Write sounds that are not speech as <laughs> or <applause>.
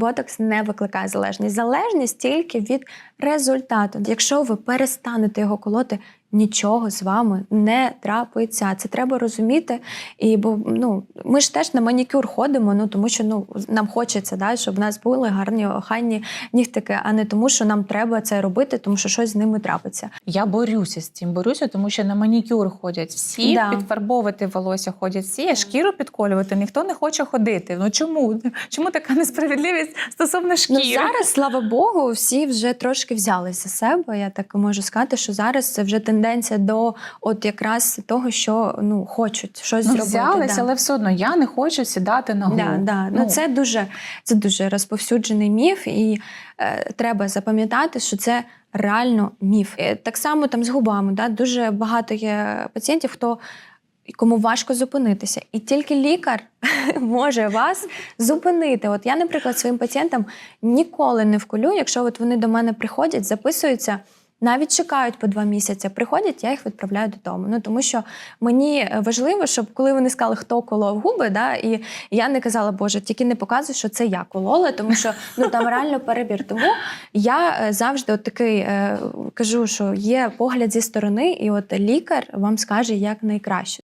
Ботокс не викликає залежність. Залежність тільки від результату. Якщо ви перестанете його колоти, нічого з вами не трапиться. Це треба розуміти. І бо ну ми ж теж на манікюр ходимо, ну тому що ну нам хочеться, да, щоб в нас були гарні охайні нігтики, а не тому, що нам треба це робити, тому що щось з ними трапиться. Я борюся з цим, борюся, тому що на манікюр ходять всі, Да. підфарбовувати волосся ходять всі, а шкіру підколювати ніхто не хоче ходити. Ну чому? Чому така несправедливість стосовно шкіри? Ну, зараз, слава Богу, всі вже трошки взялися за себе. Я так можу сказати, що зараз це вже тенденція до от якраз того, що ну хочуть щось ну, зробити. взялися, да. але все одно я не хочу сідати на голову. Да, да. Ну, це дуже це дуже розповсюджений міф, і е, треба запам'ятати, що це реально міф. Е, Так само там з губами. Да? Дуже багато є пацієнтів, хто кому важко зупинитися, і тільки лікар <laughs> може вас зупинити. От я, наприклад, своїм пацієнтам ніколи не вколю, якщо от вони до мене приходять, записуються. Навіть чекають по два місяці, приходять, я їх відправляю додому. Ну тому що мені важливо, щоб коли вони сказали, хто колов губи, да, і я не казала, Боже, тільки не показуй, що це я колола, тому що ну там реально перебір. Тому я е, завжди от такий е, кажу, що є погляд зі сторони, і от лікар вам скаже як найкраще.